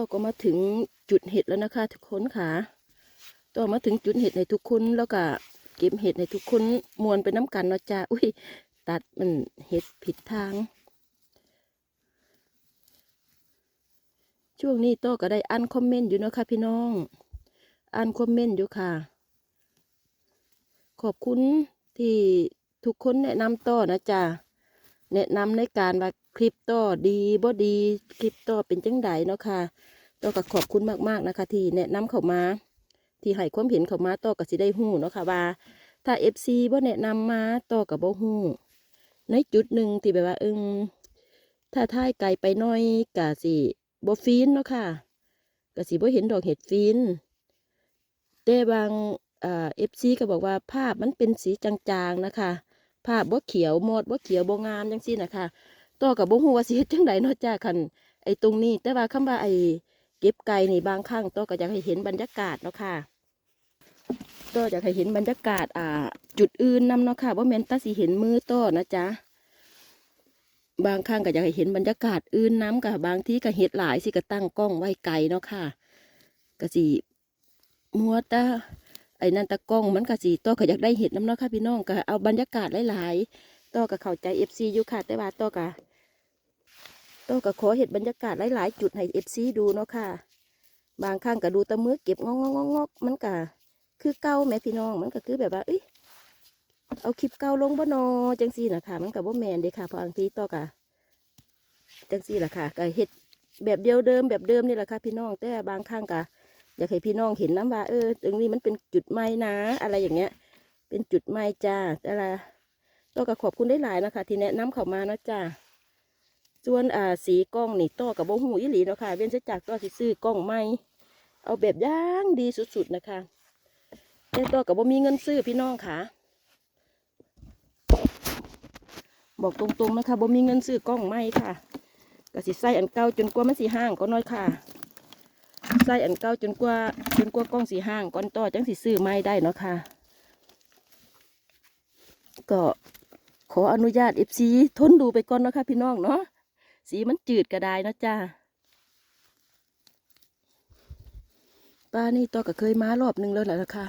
ก็ก็มาถึงจุดเห็ดแล้วนะคะทุกคนค่ะ ต่อมาถึงจุดเห็ดในทุกคนแล้วก็เก็บเห็ดในทุกคนมวนไปน้ำกันเนาะจ้าอุ้ยตัดมันเห็ดผิดทาง ช่วงนี้โต้ก็ได้อ่านคอมเมนต์อยู่เนาะค่ะพี่น้องอ่านคอมเมนต์อยู่ค่ะ ขอบคุณที่ทุกคนแนะนำต่อนะจ๊ะ แนะนำในการว่าคลิปต่อดีบ่ดีคลิปต่อเป็นจังไดเนาะค่ะต่อก็ขอบคุณมากๆนะคะ ที่แนะนำเข้ามา ที่ให้ความเห็นเข้ามาต่อก็สิได้ฮู้เนาะค่ะว่าถ้า FC บ่แนะนำมาต่อก็บ่ฮู้ในจุดหนึ่งที่แบบว่าเอิงถ้าท่ายไกลไปน่อยก็สิบ่ฟีนเนาะค่ะก็สิบ่เห็นดอกเห็ดฟีนแต่บางอ่าเอฟซีก็บอกว่าภาพมันเป็นสีจางๆนะคะ ภาพบ่เขียวหมดบ่เขียวบ่งามจังซี่นะคะต่อกับบ่ฮู้ว่าสิเฮ็ดจังไดเนาะจ้าคันไอ้ตรงนี้ แต่ว่าคำว่าไอ้เก็บไก่นี่บางครั้งต่อก็อยากให้เห็นบรรยากาศเนาะค่ะต่ออยากให้เห็นบรรยากาศอ่า จุดอื่นนำเนาะค่ะบ่แม่นแตาสิเห็นมือต่อนะจ๊ะบางครั้งก็อยากให้เห็นบรรยากาศอื่นน้ำกับบางที่ก็เฮ็ดหลายสิก็ตั้งกล้องไว้ไกลเนาะค่ะก็สิมัวแตา ไอ้นั่นตะกล้องมันก็สีต่อก็อยากได้เห็ดน้ำเนาะค่ะพี่น้องก็เอาบรรยากาศหลายๆต่อก็เข้าใจเอฟซีอยู่ค่ะแต่ว่าต่อก็ต่อก็ขอเห็ดบรรยากาศหลายๆจุดให้เอฟซีดูเนาะค่ะ บางครั้งก็ดูตะมือเก็บงอกงอกงอกมันก็คือเก่าแม่พี่น้องมันก็คือแบบว่าเอ้ยเอาคลิปเก่าลงบ่นอจังซี่นะคะมันก็บ่แมนเด้ค่ะพอบางทีต่อก็จังซี่แหละค่ะก็เห็ดแบบเดียวเดิมแบบเดิมนี่แหละค่ะพี่น้องแต่บางครั้งก็ อยากให้พี่น้องเห็นน้ำว่าเออตรงนี้มันเป็นจุดไม้นะ อะไรอย่างเงี้ย เป็นจุดไม้จ้าแต่ละต่อกับขอบคุณได้หลายนะคะ ที่แนะนำเข้ามาเนาะจ้าส่วนอ่าสีกล้องนี่ต่อกับโบหูอีหลีเนาะค่ะเว้นจากต่อสิซื้อกล้องไม้เอาแบบย่างดีสุดๆนะคะแต่ต่อกับบ่มีเงินซื้อพี่น้องค่ะ บอกตรงๆนะคะบ่มีเงินซื้อกล้องไม้ค่ะก็สิใส่อันเก่าจนกว่ามันสิห้างก็น้อยค่ะ ใส่อันเก่าจนกว่าจนกว่ากล้องสีห้างก้อนต่อจังสีซื้อไม่ได้เนาะค่ะ ก็ขออนุญาตเอฟซีทนดูไปก่อนเนาะค่ะพี่น้องเนาะสีมันจืดก็ได้เนาะจ้าป้านี่ต่อก็เคยมารอบหนึงแล้วแหละนะคะ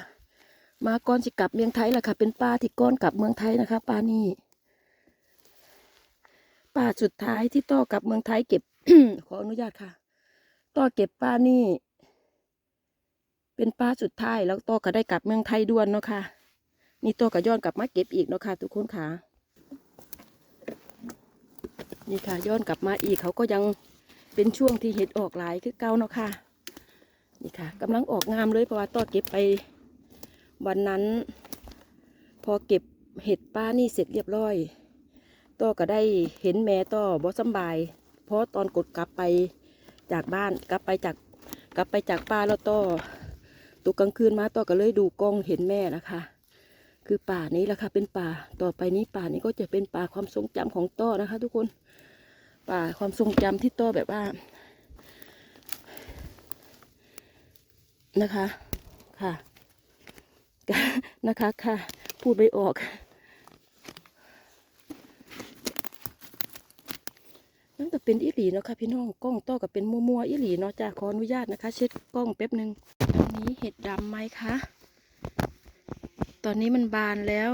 มาก่อนสิกลับเมืองไทยแหละค่ะ เป็นป้าที่ก้อนกลับเมืองไทยนะคะป้านี่ป้าสุดท้ายที่ต่อกลับเมืองไทยเก็บขออนุญาตค่ะ ต่อเก็บปลานี่ เป็นปลาสุดท้ายแล้วต่อก็ได้กลับเมืองไทยด่วนเนาะค่ะ นี่ต่อก็ย้อนกลับมาเก็บอีกเนาะค่ะทุกคนค่ะ นี่ค่ะย้อนกลับมาอีกเขาก็ยังเป็นช่วงที่เห็ดออกหลายคือเก่าเนาะค่ะ นี่ค่ะกำลังออกงามเลยเพราะว่าต่อเก็บไปวันนั้น พอเก็บเห็ดป้านี่เสร็จเรียบร้อยต่อก็ได้เห็นแม่ต่อบ่สำบาย เพราะตอนกดกลับไป จากบ้านกลับไปจากกลับไปจากป่าแล้วต่อตกกลางคืนมาต่อก็เลยดูกล้องเห็นแม่นะคะ คือป่านี้แหละค่ะเป็นป่าต่อไปนี้ป่านี้ก็จะเป็นป่าความทรงจำของต่อนะคะ ทุกคน ป่าความทรงจำที่ต่อแบบว่านะคะค่ะนะคะค่ะ พูดไม่ออก นั่นก็เป็นอีหลีเนาะค่ะพี่น้องกล้องต่อกับเป็นมัวมัวๆอีหลีเนาะจ้าขออนุญาตนะคะ เช็ดกล้องแป๊บหนึ่งตอนนี้เห็ดดำไหมคะ ตอนนี้มันบานแล้ว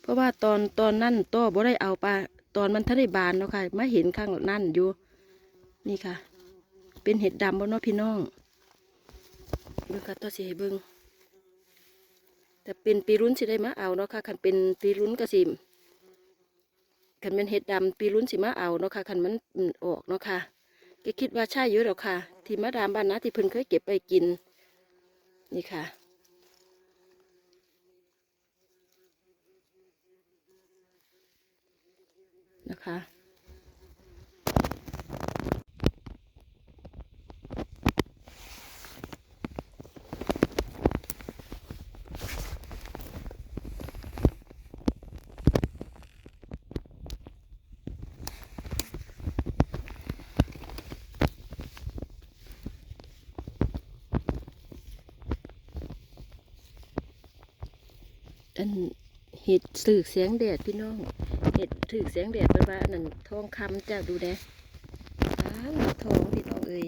เพราะว่าตอนตอนนั่นต่อบ่ได้เอาปลาตอนมันทันได้บานเนาะค่ะมาเห็นข้างนั่นอยู่ นี่ค่ะ เป็นเห็ดดำบ่เนาะพี่น้องเบิ่งค่ะต่อสิให้เบิ่งแต่เป็นปีรุ้นสิได้มาเอาเนาะค่ะคันเป็นปีรุ้นก็สิม คันมันเห็ดดำปีรุ่นสิมาเอาเนาะค่ะคันมันออกเนาะค่ะก็คิดว่าใช่เยอะแล้วค่ะ ที่มะดามบ้านนะที่เพิ่นเคยเก็บไปกิน นี่ค่ะนะคะ อันเห็ดสืกเสียงแดดพี่น้อง เห็ดถือเสียงแดดเป็นว่าอันนั้นทองคำจ้าดูแดอ้าทองพี่น้องเอ้ย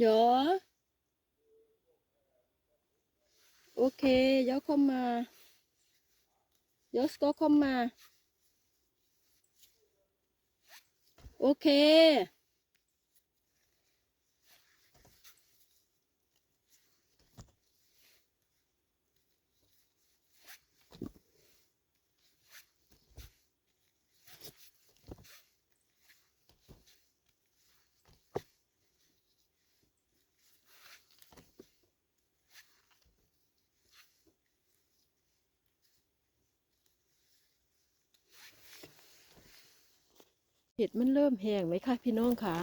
dạ. Ok gió không mà. Gió có không mà. Ok. เห็ดมันเริ่มแห้งไหมคะพี่น้องคะ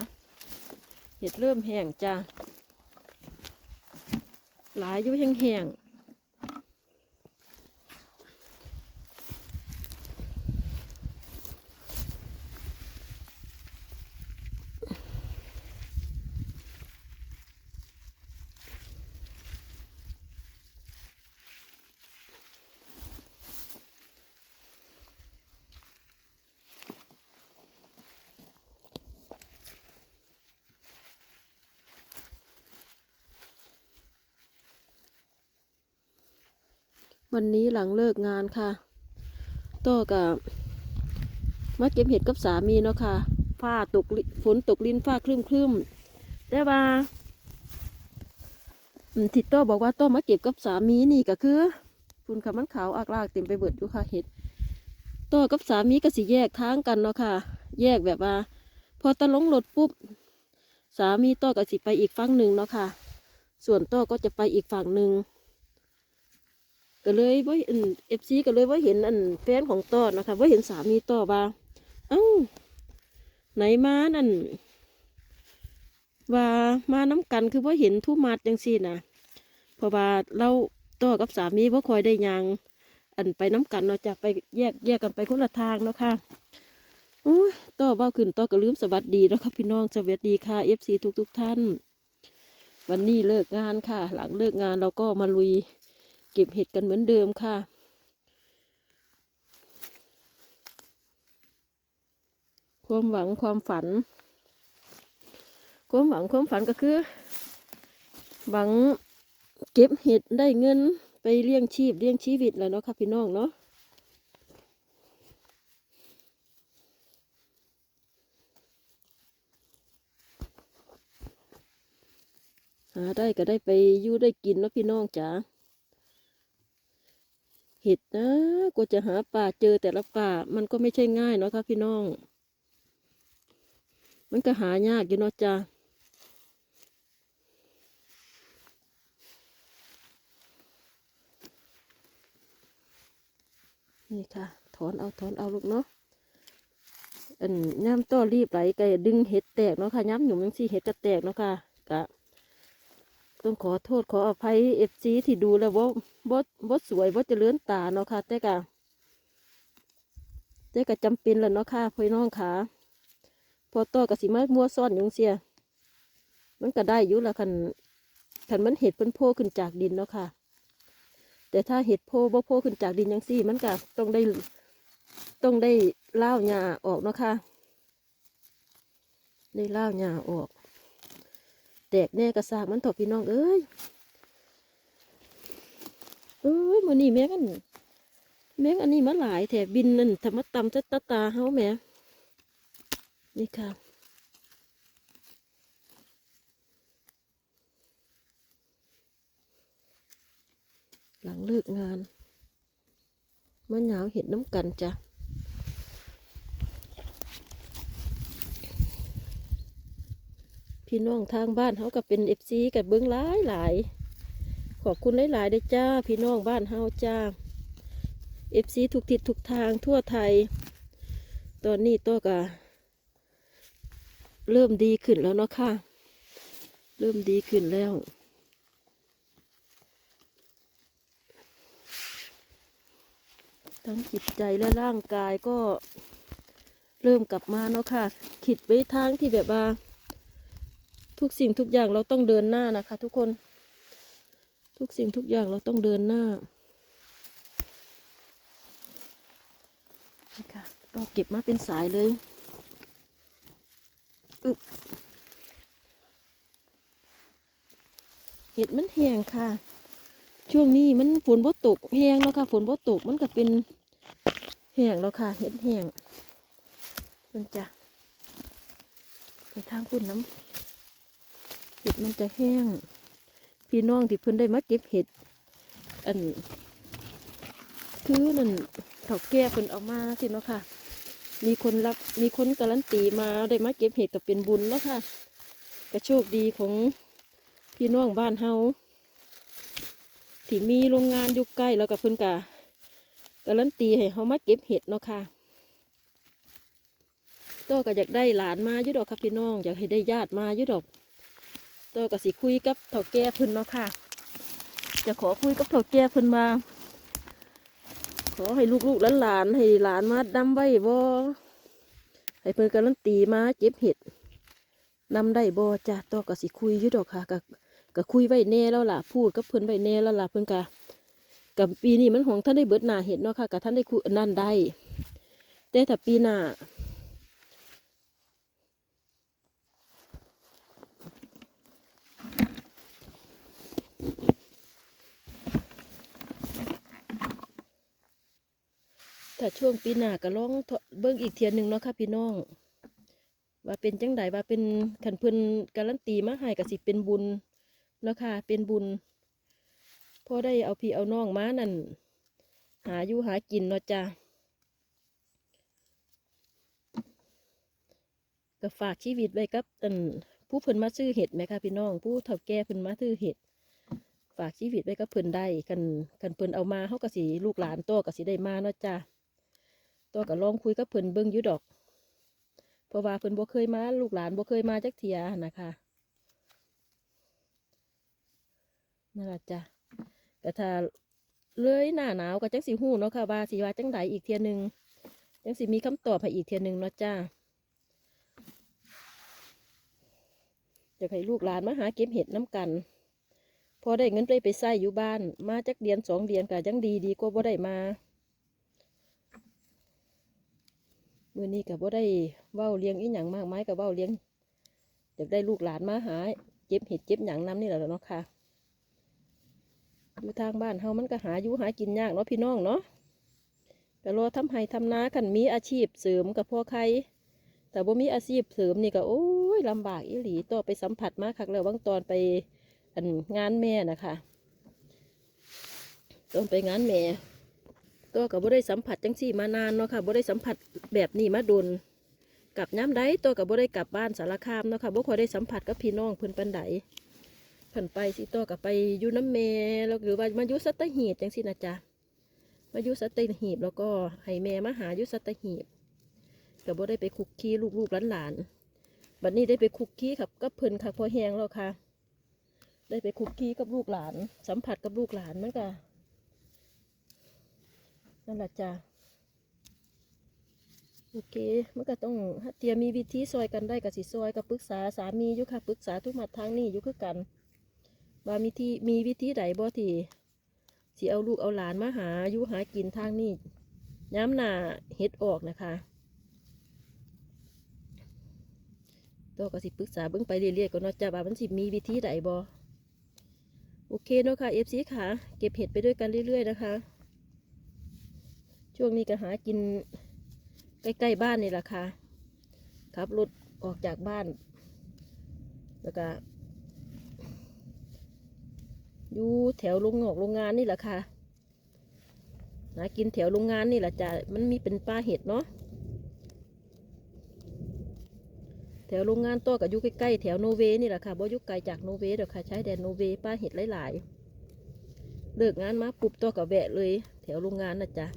เห็ดเริ่มแห้งจ้ะหลายอยู่แห้งแวันนี้หลังเลิกงานค่ะต่อกับมาเก็บเห็ดกับสามีเนาะค่ะฟ้าตกฝนตกลินฟ้าครึ้มครึมๆแต่ว่าอืมทิดต้บอกว่าต้อมาเก็บกับสามีนี่ก็คือฝุ่นขมันขาวอากลากเต็มไปเบิดอยู่ค่ะเห็ดต้กับสามีก็สิแยกทางกันเนาะค่ะ แยกแบบว่า พอตะลงรถปุ๊บ สามีต้ก็สิไปอีกฝั่งหนึ่งเนาะค่ะ ส่วนต้อก็จะไปอีกฝั่งหนึ่ง ก็เลยว่าเห็นเอฟซีก็เลยว่าเห็นอันแฟนของต้อนะคะว่าเห็นสามีต้อว่าเอ้าไหนมานั่นว่ามาน้ำกันคือว่าเห็นทุ่มัดจังซี่นะเพราะว่าเราต้อกับสามีว่าคอยได้ยางอันไปน้ำกันเนาจะไปแยกแยกกันไปคนละทางเนาะค่ะโอ้ยต้อว่าขึ้นต้อก็ลืมสวัสดีแล้วครับพี่น้องสวัสดีค่ะเอฟซีทุกทุกๆท่าน วันนี้เลิกงานค่ะ หลังเลิกงานเราก็มาลุย เก็บเห็ดกันเหมือนเดิมค่ะ ความหวังความฝัน ความหวังความฝันก็คือ หวังเก็บเห็ดได้เงินไปเลี้ยงชีพเลี้ยงชีวิตแล้วเนาะค่ะพี่น้องเนาะหาได้ก็ได้ไปอยู่ได้กินเนาะพี่น้องจ๋า ห็ดนะกว่าจะหาป่าเจอแต่ละป่า มันก็ไม่ใช่ง่ายเนาะครับพี่น้อง มันก็หายากอยู่เนาะจ้านี่ค่ะ ถอนเอาถอนเอาลูกเนาะอันย่ำต้อรีบไหลก็ดึงเห็ดแตกเนาะค่ะย่ำหนุ่มยังสี่เห็ดจะแตกเนาะค่ะกะ ต้องขอโทษขออภัยเอฟซีที่ดูแล้วว่าบ่บ่สวยบ่เจริญตาเนาะค่ะแต่กะแต่กะจำเป็นแหละเนาะค่ะพี่น้องค่ะพอต่อกับสิมามัวซ่อนอยุงเสียมันก็ได้อยู่ละคันคันมันเห็ดเพิ่นโผล่ขึ้นจากดินเนาะค่ะ แต่ถ้าเห็ดโผล่บ่โผล่ขึ้นจากดินยังซี่ มันก็ต้องได้ต้องได้เล่าหญ้าออกเนาะค่ะได้เล่าหญ้าออก แตกแน่กระซากมันถอพี่น้องเอ้ยเอ้ยมือนี้แม่กันแม่งอันนี้มาหลายแถบบินนั่นธรรมตำจะตาตาเฮาแม่นี่ค่ะหลังเลิกงานมันหนาวเห็ดน้ำกันจ้ะ พี่น้องทางบ้านเขาก็เป็นเอฟซีกับเบิ้งหลายหลายขอบคุณหลายๆเด้จ้า พี่น้องบ้านเฮาจ้าเอฟซีทุกทิศทุกทางทั่วไทย ตอนนี้ตัวก็เริ่มดีขึ้นแล้วเนาะค่ะ เริ่มดีขึ้นแล้วทั้งจิตใจและร่างกายก็เริ่มกลับมาเนาะค่ะ คิดไว้ทางที่แบบว่า ทุกสิ่งทุกอย่างเราต้องเดินหน้านะคะ ทุกคน ทุกสิ่งทุกอย่างเราต้องเดินหน้านี่ค่ะก็เก็บมาเป็นสายเลยอึบเห็ดมันแห้งค่ะ ช่วงนี้มันฝนบ่ตกแห้งแล้วค่ะ ฝนบ่ตกมันก็เป็นแห้งแล้วค่ะ เห็ดแห้งมันจะไปทางพุ่นน้ำ ห็ดมันจะแห้ง พี่น้องที่เพิ่นได้มาเก็บเห็ด อันคือนั่นเถาแก่เพิ่นเอามาสิเนาะค่ะ มีคนรับมีคนการันตีมาได้มาเก็บเห็ดก็เป็นบุญแล้วค่ะก็โชคดีของพี่น้องบ้านเฮาที่มีโรงงานอยู่ใกล้แล้วก็เพิ่นกะการันตีให้เฮามาเก็บเห็ดเนาะค่ะก็อยากได้หลานมายู่ดอกครับพี่น้อง อยากให้ได้ญาติมายู่ดอก ต่อก็สิคุยกับเถาแก่เพิ่นเนาะค่ะ จะขอคุยกับเถาแก่เพิ่นมาขอให้ลูกๆหลานๆให้หลานมาดำไว้บ่ให้เพิ่นการันตีมาเก็บเห็ดนำได้บ่จ้ะต่อก็สิคุยอยู่ดอกค่ะก็ก็คุยไว้แน่แล้วล่ะพูดกับเพิ่นไว้แน่แล้วล่ะเพิ่นกะกับปีนี้มันของท่านได้เบิดหน้าเห็ดเนาะค่ะกับท่านได้คุยนั่นได้ แต่ถ้าปีหน้า ถ้าช่วงปีหน้าก็ลองเบิ่งอีกเทียนหนึ่งเนาะค่ะพี่น้อง ว่าเป็นจังใดว่าเป็นขันเพิ่นการันตีมาให้ก็สิเป็นบุญเนาะค่ะเป็นบุญพอได้เอาพี่เอาน้องมานั่นหาอยู่หากินเนาะจ้ะก็ฝากชีวิตไว้กับอันผู้เพิ่นมาซื้อเห็ดไหมคะพี่น้อง ผู้เฒ่าแก่เพิ่นมาซื้อเห็ด ฝากชีวิตไว้กับเพิ่นได้กันกันเพิ่นเอามาเขาก็สิลูกหลานโตก็สิได้มาเนาะจ้ะ โตก็ลองคุยกับเพิ่นเบิ่งอยู่ดอก เพราะว่าเพิ่นบ่เคยมาลูกหลานบ่เคยมาจักเทียนนะคะนั่นแหละจ้ะก็ถ้าเลยหน้าหนาวก็จังสิฮู้เนาะค่ะว่าสิว่าจังใดอีกเทียหนึ่งจังสิมีคำตอบให้อีกเทียหนึ่งเนาะจ้าอยากให้ลูกหลานมาหาเก็บเห็ดน้ำกัน พอได้เงินไปไปใส่อยู่บ้าน มาจักเดือนสองเดือนก็ยังดีดีกว่าบ่ได้มา มื่อนี้กับว่าได้เว้าเลี้ยงอีหยังมากมายกับเว้าเลี้ยงอยากได้ลูกหลานมาหาเจ็บเห็ดเจ็บหยังน้ำนี่แหละเนาะค่ะอยู่ทางบ้านเฮามันก็หาอยู่หากินยากเนาะพี่น้องเนาะก็รอทำไห้ทำนากันมีอาชีพเสริมกับพ่อใคร แต่บ่มีอาชีพเสริมนี่ก็โอ้ยลำบากอีหลีต่อไปสัมผัสมาคักแล้วบางตอนไปอันงานแม่นะคะตอนไปงานแม่ ตัวกับบ่ได้สัมผัสจังสี่มานานเนาะค่ะบ่ได้สัมผัสแบบนี้มาโดนกลับย้ำใดตัวกับบ่ได้กลับบ้านสารคามเนาะค่ะบ่ค่อยได้สัมผัสกับพี่น้องเพิ่นปันใดเพิ่นไปสิตัวกับไปอยู่น้ำเมแล้วหรือว่ามาอยู่สัตหีบจังสินะจ๊ะมาอยู่สัตหีบแล้วก็ให้แม่มาหาอยู่สัตหีบก็บ่ได้ไปคุกคีลูกๆหลานๆบัดนี้ได้ไปคุกคีกับกับเพิ่นค่ะพอแห้งแล้วค่ะ ได้ไปคุกคีกับลูกหลาน สัมผัสกับลูกหลานมันก็ นั่นแหละจ้ะโอเคมันก็ต้องเตรียมมีวิธีซอยกันได้กับสิซอยกับปรึกษาสามีอยู่ค่ะปรึกษาทุกมาทางนี้อยู่คือกัน ว่ามีที่มีวิธีใดบ่ที่สิเอาลูกเอาหลานมาหาอยู่หากินทางนี้ย้ำหนาเฮ็ดออกนะคะตัวก็สิปรึกษาเบิ่งไปเรื่อยๆก็นาะจ้ะว่ามันสิมีวิธีใดบ่โอเคเนาะค่ะ FC ค่ะ เก็บเห็ดไปด้วยกันเรื่อยๆนะคะ ช่วงนี้ก็หากินใกล้ๆบ้านนี่แหละค่ะขับรถออกจากบ้าน แล้วก็อยู่แถวโรงงอกโรงงานนี่แหละค่ะหากินแถวโรงงานนี่แหละจ้ะมันมีเป็นป้าเห็ดเนาะแถวโรงงานตัวกับอยู่ใกล้ๆแถวโนเวนี่แหละค่ะบ่ยู่ไกลจากโนเวเดี๋ยวค่ะใช้แดนโนเวป้าเห็ดหลายๆเลิกงานมาปุ๊บตัวกับแวะเลย แถวโรงงานนะจ๊ะ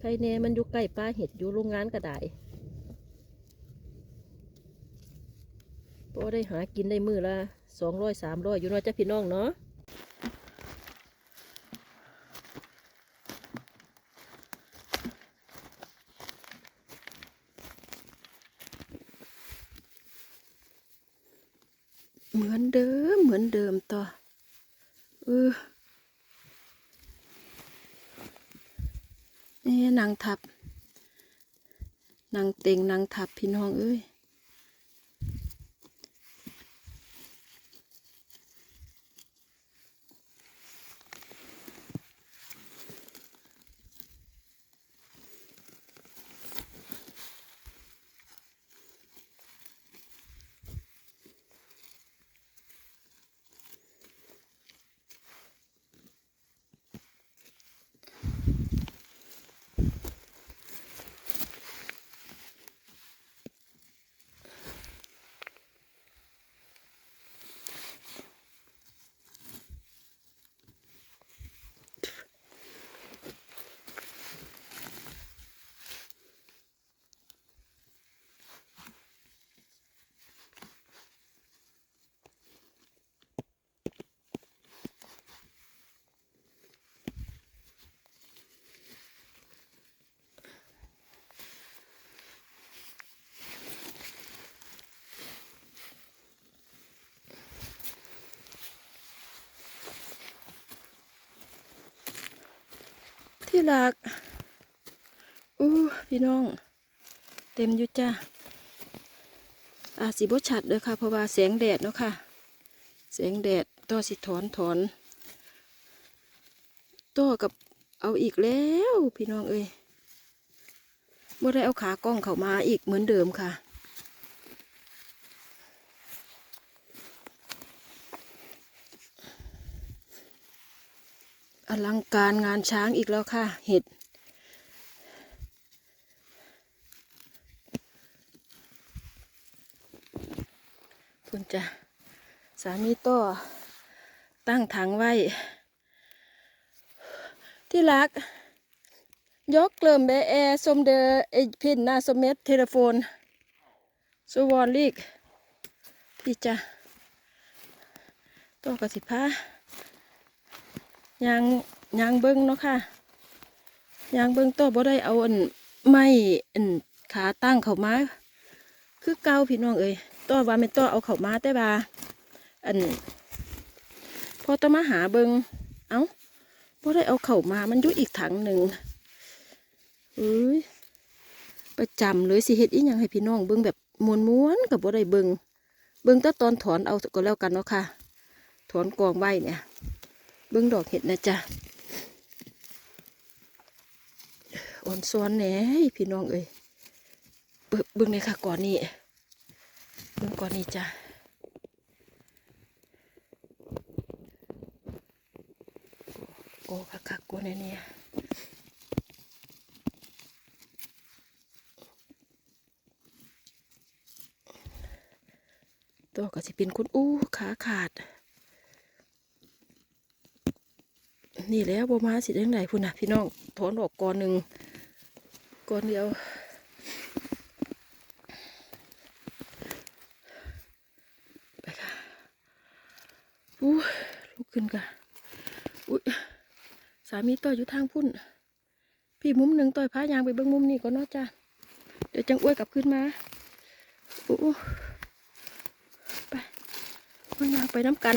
ใครแน่มันอยู่ใกล้ป้าเห็ดอยู่โรงงานก็ได้พราะได้หากินได้มือละสองร้อยสามร้อยอยู่เนาะจ้ะพี่น้องเนาะเหมือนเดิมเหมือนเดิมต่ออ นางทับนางเต็งนางทับพี่น้องเอ้ย ที่รักอู้พี่น้อง เต็มอยู่จ้าอาสีบชัดเลยค่ะ เพราะว่าแสงแดดเนาะค่ะ แสงแดดต่อสิถอนถอนต่อกับเอาอีกแล้ว พี่น้องเอ้ยบ่ได้เอาขากล้องเข้ามาอีกเหมือนเดิมค่ะ อลังการงานช้างอีกแล้วค่ะ เห็ด คุณจะสามีต่อตั้งถังไว้ ที่รัก ยกเกลิมเบแอสมเดอไอพินนาสมเม็ดเทเลโฟนสุวรรณลีกพี่จ้ะต่อกระสิพา ยางยางเบิ้งเนาะค่ะยางเบิ้งต่อบ่ได้เอาอันไม้อันขาตั้งเข้ามาคือเกาพี่น้องเอ้ยต่อว่าไม่ต่อเอาเข้ามาแต่ว่าอันพอต้อมาหาเบิงเอ้าบ่ได้เอาเข้ามา มันยู่อีกถังหนึ่งเอ้ย ประจำเลยสิเฮ็ดอีหยังให้พี่น้องเบิงแบบม้วนๆกับบ่ได้เบิงเบิงแต่ตอนถอนเอาก็แล้วกันเนาะค่ะ ถอนกองไว้เนี่ย เบิ้องดอกเห็ดนะจ๊ะอ่อนซ้อนแหน่พี่น้องเอ้ยเบิ่งเบิ้งเลยค่ะก่อนนี้เบิ้องก่อนนี้จ้ะโอ้คักคักๆกว่าแน่เนี่ยตัวก็สิเป็นคนอู้ขาขาด นี่แล้วบมาสิเด้งไหนพุ่นนะพี่น้องถอนออกก่อนหนึ่งก่อนเดียว ไปค่ะอู้ลุกขึ้นกันอุ้ยสามีต่อยอยู่ทางพุ่น พี่มุมหนึ่งต่อยพายางไปเบิ้องมุมนี้ก่อนเนาะจ้ะเดี๋ยวจังอ้วยกลับขึ้นมาอู้ไปมันยางไปน้ำกัน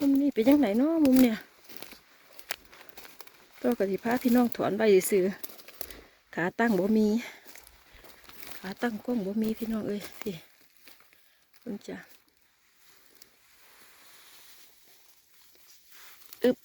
มุมนี้เป็นยังไงเนาะมุมเนี่ยตัวกติภาพี่น้องถอนใบซื้อขาตั้งบ่มี ขาตั้งกล้องบ่มีพี่น้องเอ้ยพี่คุณจ้ะอึบ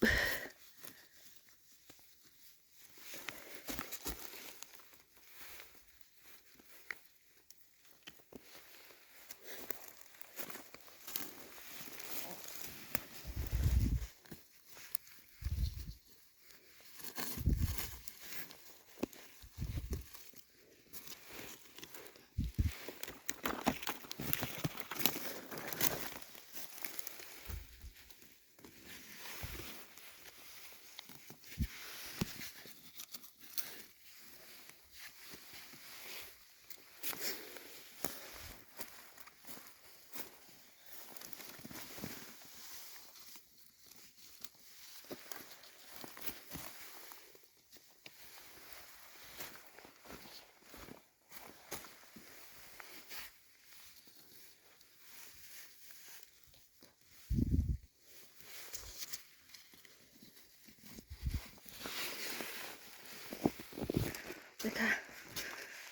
เลยค่ะ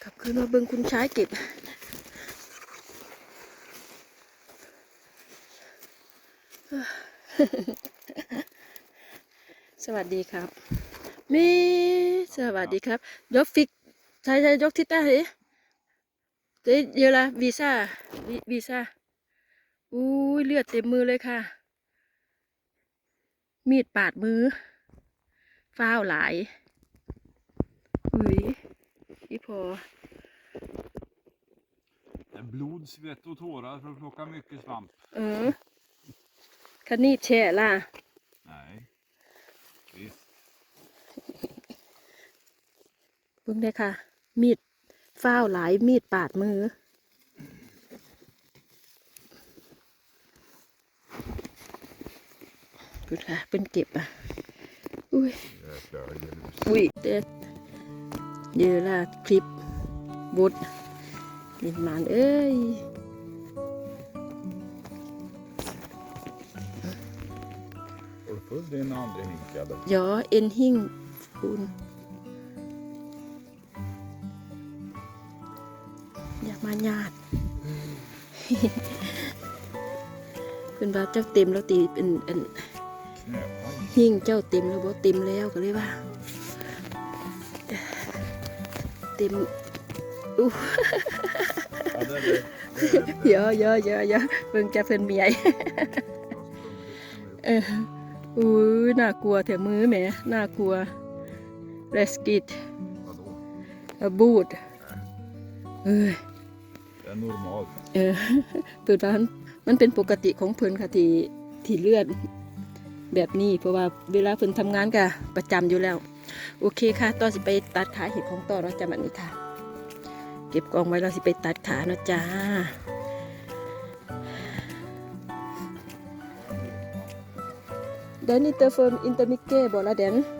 กลับคืนมาเบิ่งคุณชายเก็บ สวัสดีครับมีสวัสดีครับ ยกฟิกใช่ใช่ยกทิศใต้ดิเดี๋ยเดี๋ยวละวีซ่าวีวีซ่าอุ้ยเลือดเต็มมือเลยค่ะ มีดปาดมือ ฟ้าวหลายอุ้ย อีพอ Blod, svett och tårar för att plocka mycket svamp. เออคันนี้แช่ล่ะ Nej. Visst. เพิ่งได้ค่ะ มีดฟ้าวหลายมีดปาดมือดูค่ะ เป็นเก็บอะ อุ้ย Jäklar, ljus. อุ้ยเด็ด เยอะละคลิปบดลินมานเอ้ย full din andra hinkade. ยอเอ็นหิ่งปูนอยากมาญาติเป็นว่าเจ้าเต็มแล้วตีเป็นอัน Knäpaj. หิ่งเจ้าเต็มแล้วบ่เต็มแล้วก็เลยว่า เต็มอู้ Ja, det är det. det, är det. เยอะเยอะเยอะเยอะเบิ่งจะเพิ่นเมียเอออุ้ยน่ากลัวแถมือแหมน่ากลัวเรสกิด Vadå? บูดเอ้ย Det är normalt. เออเปิดร้านมันเป็นปกติของเพิ่นค่ะที่ที่เลือดแบบนี้เพราะว่าเวลาเพิ่นทำงานก็ประจำอยู่แล้ว โอเคค่ะต่อสิไปตัดขาเห็ดของต่อเราจะมันนี้ค่ะ เก็บกองไว้เราสิไปตัดขาเนาะจ้า Den inte för inte mycket bara den.